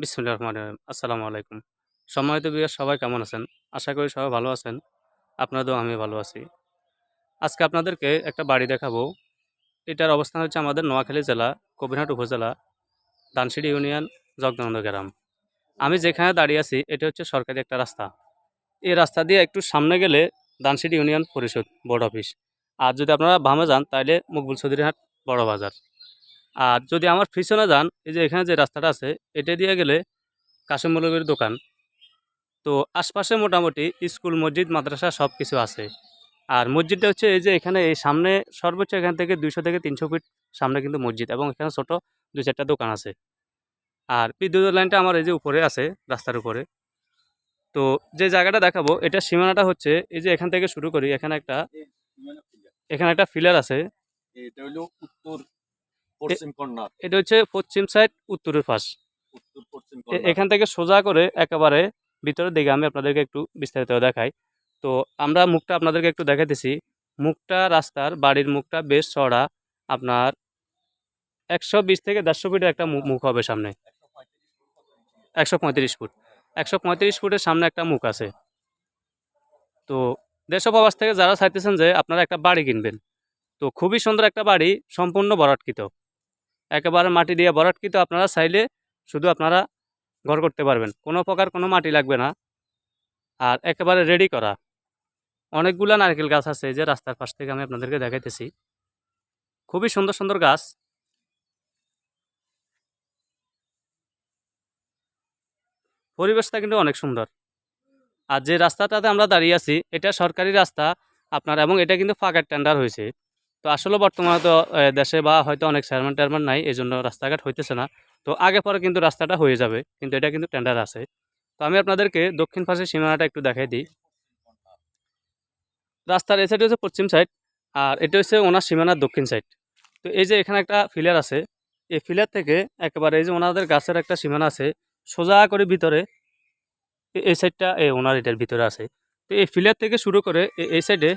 বিসমুল্লাহ রহমান রহিম। আসসালামু আলাইকুম। সম্মানিত বিয়ার সবাই কেমন আছেন? আশা করি সবাই ভালো আছেন। আপনাদেরও আমি ভালো আছি। আজকে আপনাদেরকে একটা বাড়ি দেখাবো। এটার অবস্থান হচ্ছে আমাদের নোয়াখালী জেলা, কবিরহাট উপজেলা দানসিড়ি ইউনিয়ন, জগদানন্দ গ্রাম। আমি যেখানে দাঁড়িয়ে আছি, এটা হচ্ছে সরকারি একটা রাস্তা। এই রাস্তা দিয়ে একটু সামনে গেলে Dansiri union parishad board office. আর যদি আপনারা বামে যান, তাহলে মকবুল চৌধুরীহাট বড় বাজার আর যদি আমার পিছনে যান, এই যে এখানে যে রাস্তাটা আছে, এটা দিয়ে গেলে কাশিম মৌলবীর দোকান। তো আশপাশে মোটামুটি স্কুল, মসজিদ, মাদ্রাসা সব কিছু আছে। আর মসজিদটা হচ্ছে এই যে এখানে এই সামনে সর্বোচ্চ এখান থেকে দুইশো থেকে তিনশো ফিট সামনে কিন্তু মসজিদ এবং এখানে ছোট দু চারটা দোকান আছে। আর বিদ্যুতের লাইনটা আমার এই যে উপরে আছে, রাস্তার উপরে। তো যে জায়গাটা দেখাবো, এটা সীমানাটা হচ্ছে এই যে এখান থেকে শুরু করি, এখানে একটা এখানে একটা ফিলার আছে। পশ্চিম কর্নার এটা হচ্ছে পশ্চিম সাইড উত্তরের পাশ। উত্তর পশ্চিম এখান থেকে সোজা করে একেবারে ভিতরের দিকে আমি আপনাদেরকে একটু বিস্তারিত দেখাই। তো আমরা মুখটা আপনাদেরকে একটু দেখাইতেছি। মুখটা রাস্তার বাড়ির মুখটা বেশ চড়া আপনার একশো বিশ থেকে দেড়শো ফিটের একটা মুখ হবে সামনে। একশো পঁয়ত্রিশ ফুট। একশো পঁয়ত্রিশ ফুটের সামনে একটা মুখ আছে। তো দেশ প্রবাস থেকে যারা চাইতেছেন যে আপনারা একটা বাড়ি কিনবেন। তো খুবই সুন্দর একটা বাড়ি সম্পূর্ণ বরাটকৃত একেবারে মাটি দিয়ে ভরাট কিন্তু আপনারা চাইলে শুধু আপনারা ঘর করতে পারবেন। কোনো প্রকার কোনো মাটি লাগবে না। আর একেবারে রেডি করা। অনেকগুলা নারকেল গাছ আছে যে রাস্তার পাশ থেকে আমি আপনাদেরকে দেখাইতেছি। খুবই সুন্দর সুন্দর গাছ। পরিবেশটা কিন্তু অনেক সুন্দর। আর যে রাস্তাটাতে আমরা দাঁড়িয়ে আছি, এটা সরকারি রাস্তা আপনার, এবং এটা কিন্তু ফাঁকার টেন্ডার হয়েছে। তো আসলে বর্তমানে তো দেশে বা হয়তো অনেক চেয়ারম্যান টেয়ারম্যান নাই এই জন্য রাস্তাঘাট হইতেছে না। তো আগে পরে কিন্তু রাস্তাটা হয়ে যাবে, কিন্তু এটা কিন্তু টেন্ডার আছে। তো আমি আপনাদেরকে দক্ষিণ পাশের সীমানাটা একটু দেখাই দিই। রাস্তার এই সাইড হচ্ছে পশ্চিম সাইড আর এটা হচ্ছে ওনার সীমানার দক্ষিণ সাইড তো এই যে এখানে একটা ফিলার আছে, এই ফিলার থেকে একেবারে এই যে ওনাদের গাছের একটা সীমানা আছে, সোজা করে ভিতরে এই সাইডটা এই ওনার এটার ভিতরে আছে। তো এই ফিলার থেকে শুরু করে এই সাইডে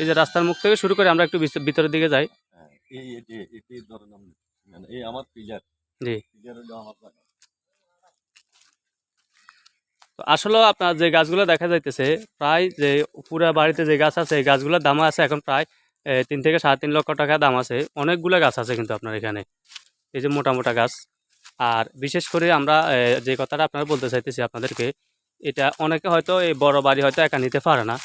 এই যে রাস্তার মুখ থেকে শুরু করে আমরা একটু ভিতরের দিকে যাই। হ্যাঁ, এই মানে আমার পিলার জি। আসলে আপনার যে গাছগুলো দেখা যাইতেছে প্রায় যে পুরা বাড়িতে যে গাছ আছে এই গাছগুলোর দাম আছে এখন প্রায় তিন থেকে সাড়ে তিন লক্ষ টাকা দাম আছে। অনেকগুলো গাছ আছে কিন্তু আপনার এখানে। এই যে মোটা মোটা গাছ। আর বিশেষ করে আমরা যে কথাটা আপনারা বলতে চাইতেছি আপনাদেরকে এটা অনেকে হয়তো এই বড় বাড়ি হয়তো একা নিতে পারে না।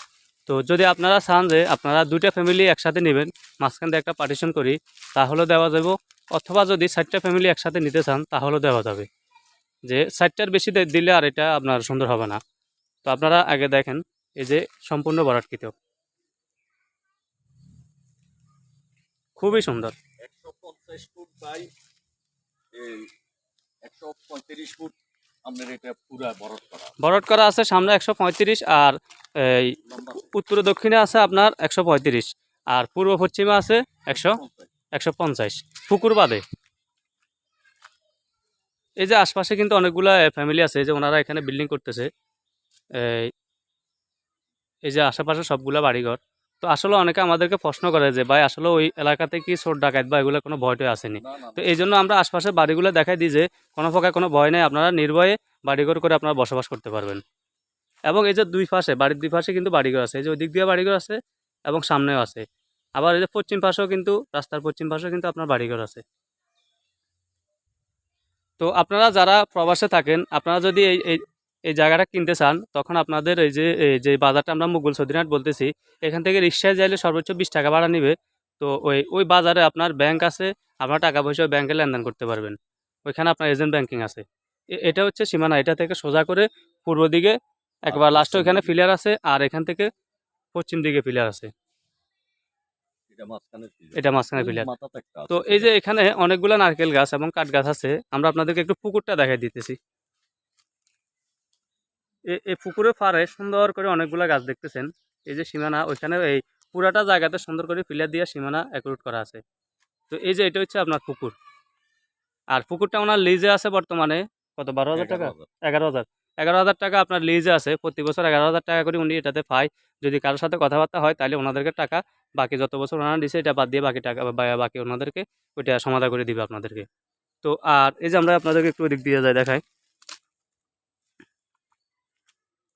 তো যদি আপনারা চান যে আপনারা দুইটা ফ্যামিলি একসাথে নেবেন, মাঝখান দিয়ে একটা পার্টিশন করি তাহলেও দেওয়া যাবে। অথবা যদি চারটা ফ্যামিলি একসাথে নিতে চান তাহলেও দেওয়া যাবে। যে চারটার বেশি দিলে আর এটা আপনার সুন্দর হবে না। তো আপনারা আগে দেখেন, এই যে সম্পূর্ণ বরাটকৃত। খুবই সুন্দর। একশো পঞ্চাশ ফুট বাই একশো পঁয়ত্রিশ ফুট আপনার এটা পুরা বরফ করা বরট করা আছে সামনে একশো পঁয়ত্রিশ আর এই উত্তর দক্ষিণে আছে আপনার একশো পঁয়ত্রিশ আর পূর্ব পশ্চিমে আছে একশো একশো পঞ্চাশ। পুকুর বাদে। এই যে আশপাশে কিন্তু অনেকগুলা ফ্যামিলি আছে যে ওনারা এখানে বিল্ডিং করতেছে। এই যে আশেপাশে সবগুলা বাড়িঘর। তো আসলে অনেকে আমাদেরকে প্রশ্ন করে যে ভাই আসলে ওই এলাকাতে কি চোর ডাকাত বা এগুলো কোনো ভয়টয় আসেনি? তো এই জন্য আমরা আশপাশের বাড়িগুলো দেখাই দিই যে কোনো প্রকার কোনো ভয় নেই। আপনারা নির্ভয়ে বাড়িঘর করে আপনারা বসবাস করতে পারবেন। এবং এই যে দুই পাশে বাড়ির দুই পাশে কিন্তু বাড়িঘর আছে। এই যে ওই দিক দিয়ে বাড়িঘর আছে এবং সামনেও আছে। আবার এই যে পশ্চিম পাশেও কিন্তু রাস্তার পশ্চিম পাশেও কিন্তু আপনার বাড়িঘর আছে। তো আপনারা যারা প্রবাসে থাকেন আপনারা যদি এই এই জায়গাটা কিনতে চান তখন আপনাদের এই যে যে বাজারটা আমরা মুঘল সদিনাট বলতেছি এখান থেকে রিক্সায় যাইলে সর্বোচ্চ বিশ টাকা ভাড়া নিবে। তো ওই ওই বাজারে আপনার ব্যাংক আছে আপনার টাকা পয়সা ব্যাংকে লেনদেন করতে পারবেন। ওইখানে আপনার এজেন্ট ব্যাংকিং আছে। এটা হচ্ছে সীমানা এটা থেকে সোজা করে পূর্ব দিকে একবার লাস্টে ওইখানে ফিলার আছে আর এখান থেকে পশ্চিম দিকে ফিলার আছে। এটা মাঝখানে ফিলার তো এই যে এখানে অনেকগুলো নারকেল গাছ এবং কাঠ গাছ আছে আমরা আপনাদেরকে একটু পুকুরটা দেখাই দিতেছি। এই পুকুরের পাড়ে সুন্দর করে অনেকগুলো গাছ দেখতেছেন। এই যে সীমানা ওইখানে এই পুরাটা জায়গাতে সুন্দর করে ফিলার দিয়ে সীমানা একরুট করা আছে। তো এই যে এটা হচ্ছে আপনার পুকুর। আর পুকুরটা ওনার লিজে আছে বর্তমানে কত বারো হাজার টাকা? এগারো হাজার। এগারো হাজার। টাকা আপনার লিজে আছে। প্রতি বছর এগারো হাজার টাকা করে উনি এটাতে পায়। যদি কারোর সাথে কথাবার্তা হয় তাহলে ওনাদেরকে টাকা বাকি যত বছর ওনারা দিছে এটা বাদ দিয়ে বাকি টাকা বাকি ওনাদেরকে ওইটা সমাধা করে দিবে আপনাদেরকে। তো আর এই যে আমরা আপনাদেরকে একটু দিক দিয়ে যাই দেখাই।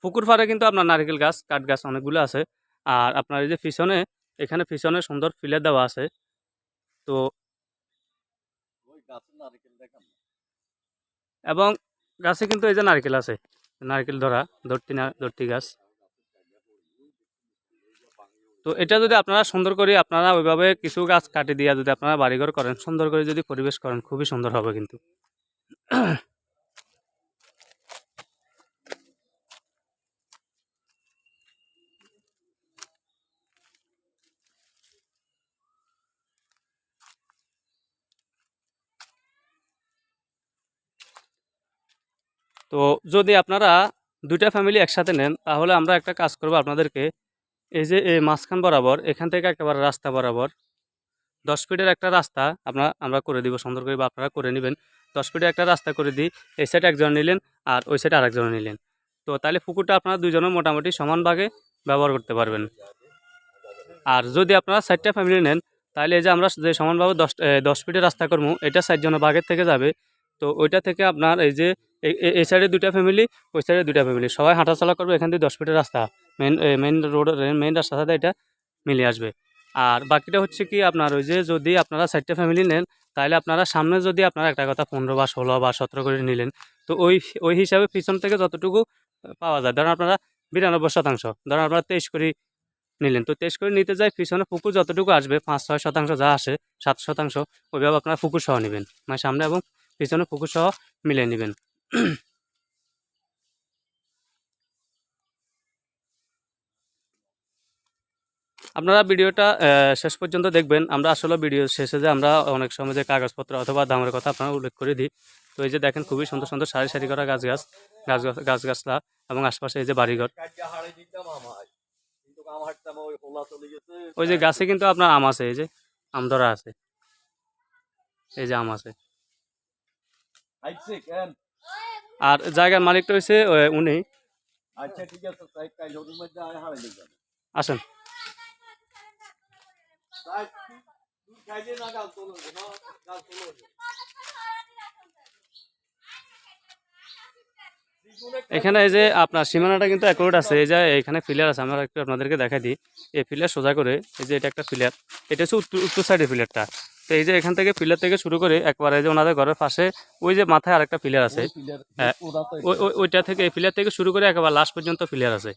পুকুর পাড়ে কিন্তু আপনার নারকেল গাছ কাঠ গাছ অনেকগুলো আছে। আর আপনার এই যে পিছনে এখানে পিছনে সুন্দর ফিলে দেওয়া আছে। তো। এবং গাছে কিন্তু এই যে নারকেল আছে নারকেল ধরা ধরতি না ধরতি গাছ। তো এটা যদি আপনারা সুন্দর করে আপনারা ওইভাবে কিছু গাছ কাটি দিয়ে যদি আপনারা বাড়িঘর করেন সুন্দর করে যদি পরিবেশ করেন খুবই সুন্দর হবে কিন্তু। তো যদি আপনারা দুইটা ফ্যামিলি একসাথে নেন, তাহলে আমরা একটা কাজ করব আপনাদেরকে। এই যে, এই মাঝখান বরাবর, এখান থেকে একেবারে রাস্তা বরাবর, দশ ফিটের একটা রাস্তা আপনার, আমরা করে দিব, সুন্দর করে বা আপনারা করে নেবেন। দশ ফিটের একটা রাস্তা করে দিই, এই সাইডে একজন নিলেন আর ওই সাইডে আরেকজন নিলেন। তো তাহলে পুকুরটা আপনারা দুজনে মোটামুটি সমান ভাগে ব্যবহার করতে পারবেন। আর যদি আপনারা চারটা ফ্যামিলি নেন, তাহলে এই যে আমরা যে সমানভাবে দশ দশ ফিটের রাস্তা করব, এটা চারজনের ভাগের থেকে যাবে। তো ওইটা থেকে আপনার এই যে এই- সাইডে দুইটা ফ্যামিলি ওই সাইডে দুইটা ফ্যামিলি সবাই হাঁটাচলা করবে, এখান থেকে দশ ফিটের রাস্তা। মেন মেন রোড মেন রাস্তার সাথে এটা মিলে আসবে। আর বাকিটা হচ্ছে কি, আপনার ওই যে যদি আপনারা চারটে ফ্যামিলি নেন, তাহলে আপনারা সামনে যদি আপনারা একটা কথা পনেরো বা ষোলো বা সতেরো করে নিলেন, তো ওই ওই হিসাবে পিছন থেকে যতটুকু পাওয়া যায়, ধরেন আপনারা বিরানব্বই শতাংশ, ধরেন আপনারা তেইশ করে নিলেন, তো তেইশ করে নিতে যায় পিছনে পুকুর যতটুকু আসবে, পাঁচ, ছয় শতাংশ যা আসে, সাত শতাংশ, ওইভাবে আপনারা পুকুর সহ নেবেন। মানে সামনে এবং পিছনে পুকুর সহ মিলিয়ে নেবেন। আপনারা ভিডিওটা শেষ পর্যন্ত দেখবেন। আমরা আসলে ভিডিও শেষে যে আমরা অনেক সময় যে কাগজপত্র অথবা দামের কথা আপনারা উল্লেখ করে দিই, তো এই যে দেখেন খুবই সুন্দর সুন্দর সারি সারি করা গাছ গাছ গাছ গাছ- গাছ গাছলা এবং আশপাশে এই যে বাড়িঘর। ওই যে গাছে কিন্তু আপনার আম আছে, এই যে আম ধরা আছে। এই যে আম আছে? আর জায়গার মালিকটা হয়েছে উনি। আচ্ছা ঠিক আছে। আসেন। খাই- এখানে এই যে আপনার সীমানাটা কিন্তু অ্যাকুরেট আছে এই যে এখানে ফিলার আছে আমরা একটু আপনাদেরকে দেখাই দিই। এই ফিলার সোজা করে এই যে এটা একটা ফিলার এটা হচ্ছে উত্তর উত্তর সাইডের ফিলারটা তো এই যে এখান থেকে পিলার থেকে শুরু করে একবার এই যে ওনাদের ঘরের পাশে ওই যে মাথায় আরেকটা পিলার আছে। পিলার, হ্যাঁ, ওই ওই- ওইটা থেকে এই ফিলার থেকে শুরু করে একবার লাস্ট পর্যন্ত পিলার আছে।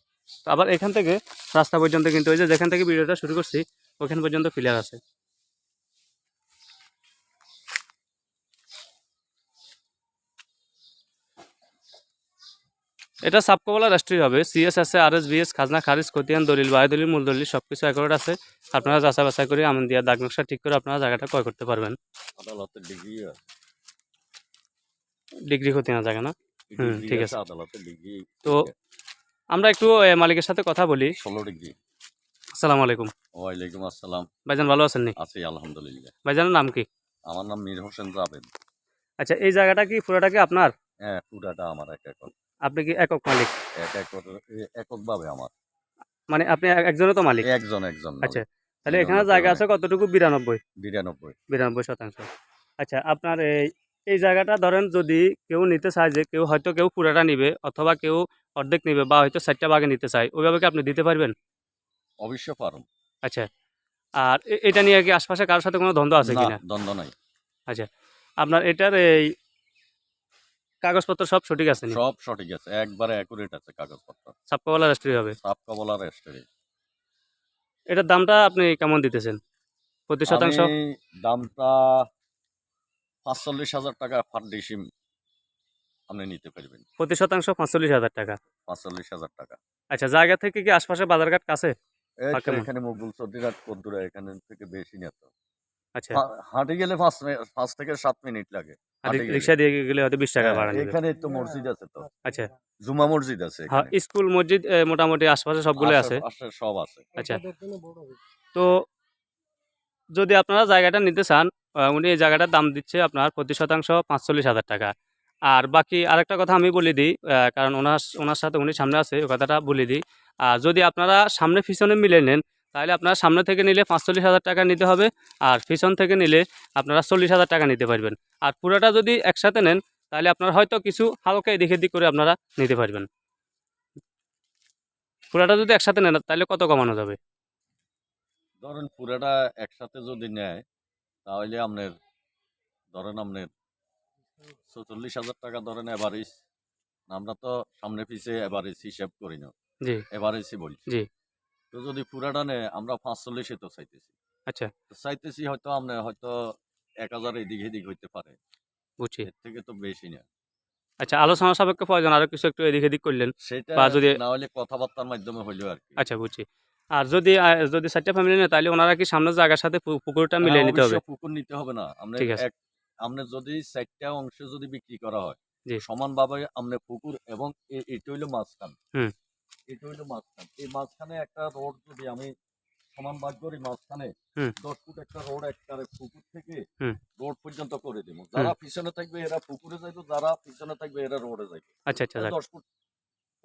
তো আবার এখান থেকে রাস্তা পর্যন্ত কিন্তু ওই যে যেখান থেকে ভিডিওটা শুরু করছি ওখান পর্যন্ত পিলার আছে। এটা সাবকবলা রাষ্ট্রীয় হবে। সিএস আছে আর এস বিএস খাজনা খারিজ খতিয়ান দলিল বায়ু দলিল মূল দলিল সব কিছু একরেট আছে। আপনারা যাচাই বাছাই করে আমন দিয়া দাগ নকশা ঠিক করে আপনারা জায়গাটা ক্রয় করতে পারবেন। আদালতের ডিগ্রি ডিগ্রি খতিয়ান জায়গা না? হুম, ঠিক আছে। আদালতের ডিগ্রি তো আমরা একটু মালিকের সাথে কথা বলি। ষোলো ডিগ্রি। আসসালামু আলাইকুম। ওয়ালাইকুম আসসালাম। ভাইজান ভালো আছেন নি? আছি আলহামদুলিল্লাহ। ভাইজানের নাম কি? আমার নাম মীর হোসেন জাবেদ আচ্ছা এই জায়গাটা কি পুরোটা কি আপনার? হ্যাঁ পুরাটা আমার এক একর। আপনি কি একক মালিক? এক একর এ- এককভাবে আমার। মানে আপনি এক- একজনও তো মালিক? একজন একজন না, আচ্ছা তাহলে এখানে জায়গা আছে কতটুকু? বিরানব্বই। বিরানব্বই। বিরানব্বই শতাংশ। আচ্ছা আপনার এই এই জায়গাটা ধরেন যদি কেউ নিতে চায় যে কেউ হয়তো কেউ পুরাটা নিবে অথবা কেউ অর্ধেক নিবে বা হয়তো চারটা ভাগে নিতে চায় ওইভাবে কি আপনি দিতে পারবেন? অবশ্য পারুম আচ্ছা আর এ- এটা নিয়ে কি আশপাশে কারোর সাথে কোনো দ্বন্দ্ব আছে না কিনা? দ্বন্দ্ব নাই। আপনার এটার এই কাগজপত্র সব সঠিক আছে সব সঠিক আছে একবারে অ্যাকুরেট আছে কাগজপত্র। সাপকাওয়ালা রাষ্ট্রীয় হবে। সাপ কবলা রেস্টারি এটার দামটা আপনি কেমন দিতেছেন? প্রতি শতাংশ? দামটা পাঁচচল্লিশ হাজার টাকা ফান্ডিসিম আপনি নিতে পারবেন। প্রতি শতাংশ পাঁচচল্লিশ হাজার টাকা। পাঁচচল্লিশ হাজার টাকা। আচ্ছা জায়গা থেকে কি আশপাশে বাজারঘাট কাছে? এখানে মুগল চৌধুরীরাট কদ্দুরা এখানে থেকে বেশি না তো। আচ্ছা। হাঁটে গেলে পাঁচ পাঁচ থেকে সাত মিনিট লাগে। রিক্সা দিয়ে গেলে হয়তো বিশ টাকা হ্যাঁ, ভাড়া এখানে তো মসজিদ আছে তো। আচ্ছা। জুমা মসজিদ আছে স্কুল মসজিদ মোটামুটি আশপাশে সবগুলো আছে? সব আছে। আচ্ছা। তো যদি আপনারা জায়গাটা নিতে চান উনি এই জায়গাটার দাম দিচ্ছে আপনার প্রতি শতাংশ পাঁচচল্লিশ হাজার টাকা। আর বাকি আরেকটা কথা আমি বলে দিই কারণ ওনার ওনার সাথে উনি সামনে আছে ওই কথাটা বলে দিই। আর যদি আপনারা সামনে পিছনে মিলে নেন তাহলে আপনারা সামনে থেকে নিলে পাঁচচল্লিশ হাজার টাকা নিতে হবে আর পিছন থেকে নিলে আপনারা চল্লিশ হাজার টাকা নিতে পারবেন। আর পুরোটা যদি একসাথে নেন তাহলে আপনারা হয়তো কিছু হালকা এদিক এদিক করে আপনারা নিতে পারবেন। পুরাটা যদি একসাথে নেন তাহলে কত কমানো যাবে? ধরেন পুরাটা একসাথে যদি নেয় তাহলে আপনার ধরেন আপনার চল্লিশ হাজার টাকা ধরেন এভারেজ আমরা তো সামনে পিছে এভারেজ হিসেব করি না। জি। এভারেজই বলছি। জি। তো যদি পুরাটা নেয় আমরা পাঁচচল্লিশে তো চাইতেছি। আচ্ছা। তো চাইতেছি হয়তো আপনার হয়তো এক হাজার এদিক এদিক হইতে পারে। বুঝছি। এর থেকে তো বেশি না। আচ্ছা আলোচনা সাপেক্ষে প্রয়োজন আরও কিছু একটু এদিক এদিক করলেন। সেটা বা যদি- না হলে কথাবার্তার মাধ্যমে হইল আর কি। আচ্ছা বুঝছি। আর যদি যদি চারটা ফ্যামিলি নেয় তাহলে ওনারা কি সামনের জায়গার সাথে পু- পুকুরটা মিলিয়ে নিতে হবে? অবশ্য পুকুর নিতে হবে না। আপনার ঠিক আছে। এক আপনার যদি চারটা অংশে যদি বিক্রি করা হয় জি। সমানভাবে আপনার পুকুর এবং এ- এটা হইল মাঝখান। হুম। এটা হইল মাঝখান। এই মাঝখানে একটা রোড যদি আমি সমান ভাগ করি মাঝখানে দশ ফুট একটা রোড একটা পুকুর থেকে রোড পর্যন্ত করে দেবো। যারা পিছনে থাকবে এরা পুকুরে যাইবো যারা পিছনে থাকবে এরা রোডে যাইবে আচ্ছা আচ্ছা দশ ফুট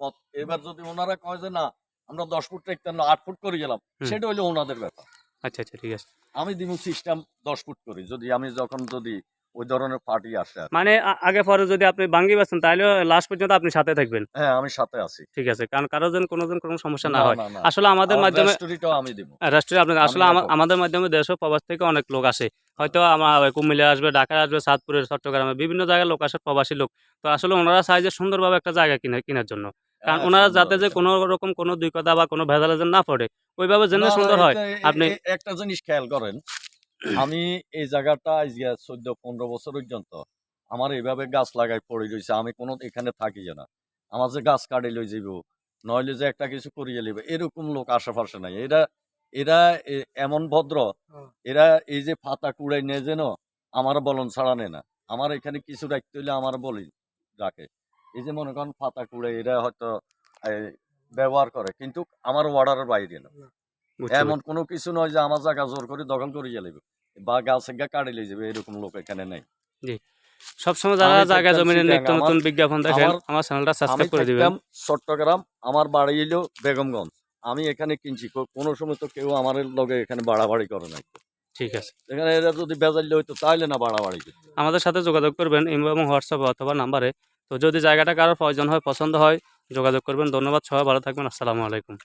পথ। এবার যদি ওনারা কয় যে না আমরা দশ ফুট না আট ফুট করে গেলাম সেটা হইল ওনাদের ব্যাপার। আচ্ছা আচ্ছা ঠিক আছে। আমি দিব সিস্টেম দশ ফুট করি। যদি আমি যখন যদি ওই ধরনের পার্টি আসে আর কি। মানে আ- আগে পরে যদি আপনি ভাঙ্গি বেছেন তাহলে লাস্ট পর্যন্ত আপনি সাথে থাকবেন। হ্যাঁ আমি সাথে আছি। ঠিক আছে কারণ কারও যেন কোনো যেন কোনো সমস্যা না হয়। আসলে আমাদের আমার মাধ্যমে রেস্টুরিটাও আমি দিব। রাষ্ট্রীয় আপনার আসলে আমা-। আমাদের মাধ্যমে দেশ ও প্রবাস থেকে অনেক লোক আসে। হয়তো আমার কুমিল্লা আসবে ঢাকা আসবে সাতপুরের চট্টগ্রামে বিভিন্ন জায়গায় লোক আসে প্রবাসী লোক। তো আসলে ওনারা চাই যে সুন্দরভাবে একটা জায়গা কিনে কেনার জন্য। কারণ হ্যাঁ, ওনারা সুন্দর যাতে যে একটা। কোনো রকম কোনো দুই কথা বা কোনো ভেজালে যেন না পড়ে ওইভাবে যেন না, না, সুন্দর হয়। এটা- এ- আপনি- এ- একটা জিনিস খেয়াল করেন। আমি এই জায়গাটা চোদ্দ পনেরো বছর পর্যন্ত আমার এইভাবে গাছ লাগাই পড়ে রয়েছে আমি কোনো এখানে থাকি না। আমার যে গাছ কাটে লই যাইব নইলে যে একটা কিছু করিয়ে লিব এরকম লোক আশেপাশে নাই। এরা এরা এ- এমন ভদ্র এরা এই যে ফাতা কুড়াই নিয়ে যেন আমার বলন ছাড়া নেয় না। আমার এখানে কিছু রাখতে হইলে আমার বলি রাখে এই যে মনে করেন ফাতা কুড়াই এরা হয়তো এই, ব্যবহার করে কিন্তু আমার অর্ডারের বাইরে না। এমন কোনো কিছু নয় যে আমার জায়গা জোর করে দখল করে যাবে বা গাছ গা কাটে লিয়ে যাবে এরকম লোক এখানে নেই। সবসময় যারা জায়গা জমিনের নিত্য নতুন বিজ্ঞাপন দেখেন আমার- আমার চ্যানেলটা সাবস্ক্রাইব করে দিবেন। চট্টগ্রাম আমার বাড়ি এলো বেগমগঞ্জ। আমি এখানে কিনছি কোনো সময় তো কেউ আমার লগে এখানে বাড়াবাড়ি করে নাই। ঠিক আছে। এখানে এরা যদি বেজাল্য হইতো তাহলে না বাড়াবাড়ি আমাদের সাথে যোগাযোগ করবেন ইমো এবং হোয়াটসঅ্যাপ অথবা নাম্বারে। তো যদি জায়গাটা কারোর প্রয়োজন হয় পছন্দ হয় যোগাযোগ করবেন। ধন্যবাদ সবাই ভালো থাকবেন। আসসালামু আলাইকুম।